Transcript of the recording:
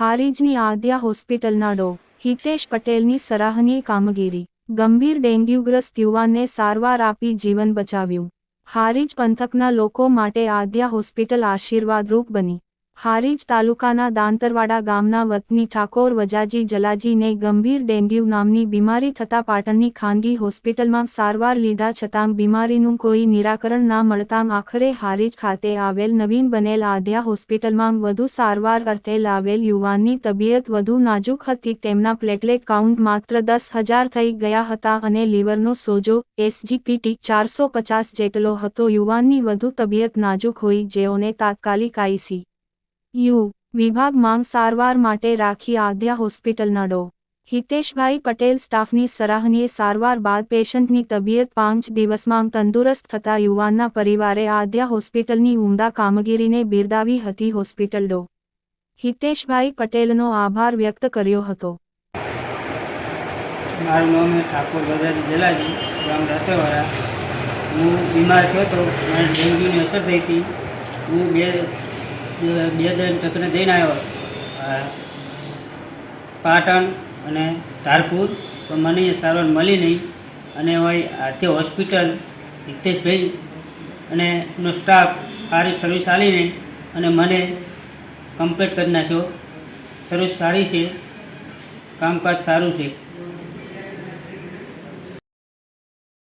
હારીજની આદ્યા હોસ્પિટલના ડો હિતેશ પટેલની સરાહનીય કામગીરી. ગંભીર ડેન્ગ્યુગ્રસ્ત યુવાનને સારવાર આપી જીવન બચાવ્યું. હારીજ પંથકના લોકો માટે આદ્યા હોસ્પિટલ આશીર્વાદરૂપ બની. હારીજ તાલુકાના દાંતરવાડા ગામના વતની ઠાકોર વજાજી જલાજીને ગંભીર ડેન્ગ્યુ નામની બીમારી થતા પાટણની ખાનગી હોસ્પિટલમાં સારવાર લીધા છતાં બીમારીનું કોઈ નિરાકરણ ના મળતાં આખરે હારીજ ખાતે આવેલ નવીન બનેલ આધ્યા હોસ્પિટલમાં વધુ સારવાર અર્થે લાવેલ યુવાનની તબિયત વધુ નાજુક હતી. તેમના પ્લેટલેટ કાઉન્ટ માત્ર દસ હજાર થઈ ગયા હતા અને લીવરનો સોજો એસજીપીટી ચારસો પચાસ જેટલો હતો. યુવાનની વધુ તબિયત નાજુક હોઈ જેઓને તાત્કાલિક આઈસી યુ, વિભાગ માંગ સારવાર માટે રાખી આદ્યા હોસ્પિટલના ડો હિતેશભાઈ પટેલ સ્ટાફની સરાહનીય સારવાર બાદ પેશન્ટની તબિયત પાંચ દિવસમાં તંદુરસ્ત થતા યુવાનના પરિવારે આદ્યા હોસ્પિટલની ઉમદા કામગીરીને બિરદાવી હતી હોસ્પિટલ ડો. હિતેશભાઈ પટેલનો આભાર વ્યક્ત કર્યો હતો. મારું નામ ઠાકોર બજારી જલાજી, ગામ રાતેવાળા હું બીમાર થયો હતો મને ડેન્ગ્યુની અસર થઈ હતી. હું બે બે દન ચક્કરે જઈને આવ્યો. પાટણ અને ધારપુર. પણ મને સારવાર મળી નહીં. અને હોય આથી હોસ્પિટલ હિતેશભાઈ અને એનો સ્ટાફ સારી સર્વિસ આલીને અને મને કમ્પ્લીટ કરી નાખ્યો. સર્વિસ સારી છે. કામકાજ સારું છે.